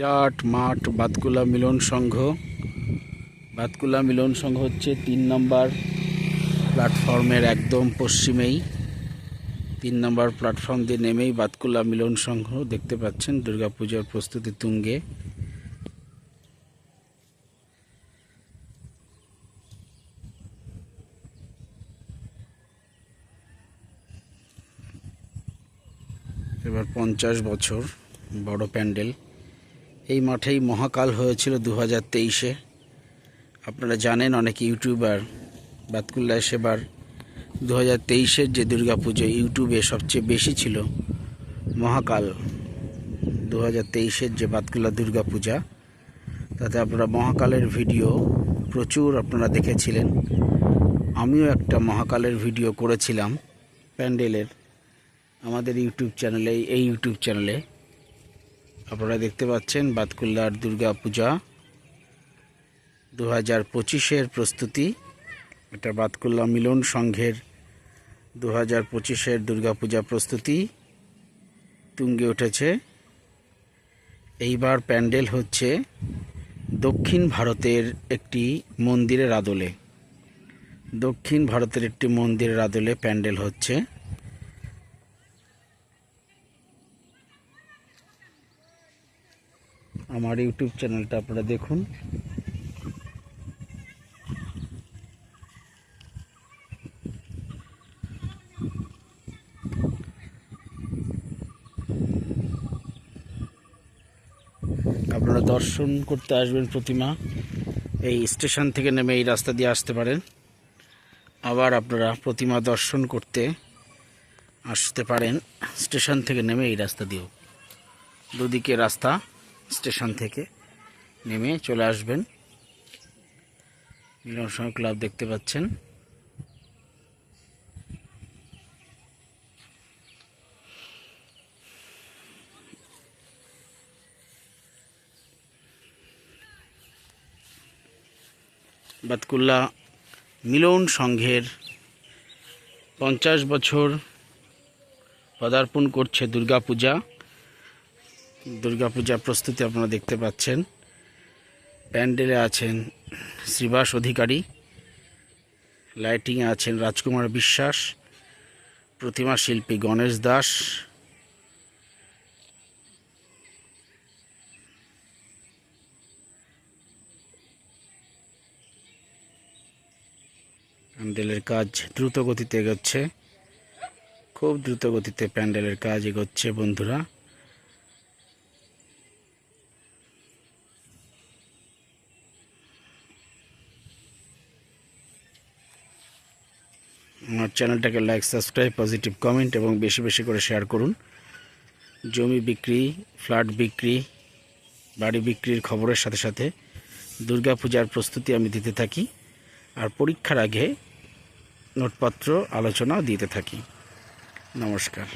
বিরাট মাঠ, বাতকুলা মিলন সংঘ। বাতকুলা মিলন সংঘ হচ্ছে তিন নম্বর প্ল্যাটফর্মের একদম পশ্চিমেই। তিন নম্বর প্ল্যাটফর্ম দিয়ে নেমেই বাতকুলা মিলন সংঘ দেখতে পাচ্ছেন দুর্গাপূজার প্রস্তুতি তুঙ্গে। এবার পঞ্চাশ বছর বড় প্যান্ডেল। এই মাঠেই মহাকাল হয়েছিল দু হাজার তেইশে। আপনারা জানেন অনেক ইউটিউবার বাতকুল্লা সেবার দু হাজার তেইশের যে দুর্গাপুজো ইউটিউবে সবচেয়ে বেশি ছিল মহাকাল দু হাজার তেইশের যে বাতকুল্লা দুর্গাপূজা। তাতে আপনারা মহাকালের ভিডিও প্রচুর আপনারা দেখেছিলেন। আমিও একটা মহাকালের ভিডিও করেছিলাম প্যান্ডেলের আমাদের ইউটিউব চ্যানেলে, এই ইউটিউব চ্যানেলে। আপনারা দেখতে পাচ্ছেন বাতকুল্লার দুর্গা পূজা। দু হাজার পঁচিশের প্রস্তুতি, এটা বাতকুল্লা মিলন সংঘের দু হাজার পঁচিশের দুর্গাপূজা প্রস্তুতি। তুঙ্গে উঠেছে। এইবার প্যান্ডেল হচ্ছে দক্ষিণ ভারতের একটি মন্দিরের আদলে। দক্ষিণ ভারতের একটি মন্দিরের আদলে প্যান্ডেল হচ্ছে। আমার ইউটিউব চ্যানেলটা আপনারা দেখুন। আপনারা দর্শন করতে আসবেন প্রতিমা। এই স্টেশন থেকে নেমে এই রাস্তা দিয়ে আসতে পারেন। আবার আপনারা প্রতিমা দর্শন করতে আসতে পারেন। স্টেশন থেকে নেমে এই রাস্তা দিয়েও। দুদিকে রাস্তা। স্টেশন থেকে নেমে চলে আসবেন। মিলন সংঘ ক্লাব দেখতে পাচ্ছেন। বাতকুল্লা মিলন সংঘের পঞ্চাশ বছর পদার্পণ করছে দুর্গাপূজা। দুর্গাপূজা প্রস্তুতি আপনারা দেখতে পাচ্ছেন। প্যান্ডেলে আছেন শ্রীবাস অধিকারী লাইটিংয়ে আছেন রাজকুমার বিশ্বাস, প্রতিমা শিল্পী গণেশ দাস, প্যান্ডেলের কাজ দ্রুত গতিতে এগোচ্ছে। খুব দ্রুত গতিতে প্যান্ডেলের কাজ এগোচ্ছে বন্ধুরা। আমার চ্যানেলটাকে লাইক সাবস্ক্রাইব পজিটিভ কমেন্ট এবং বেশি বেশি করে শেয়ার করুন। জমি বিক্রি, ফ্ল্যাট বিক্রি, বাড়ি বিক্রির খবরের সাথে সাথে দুর্গাপূজার প্রস্তুতি আমি দিতে থাকি আর পরীক্ষার আগে নোটপত্র, আলোচনাও দিতে থাকি। নমস্কার।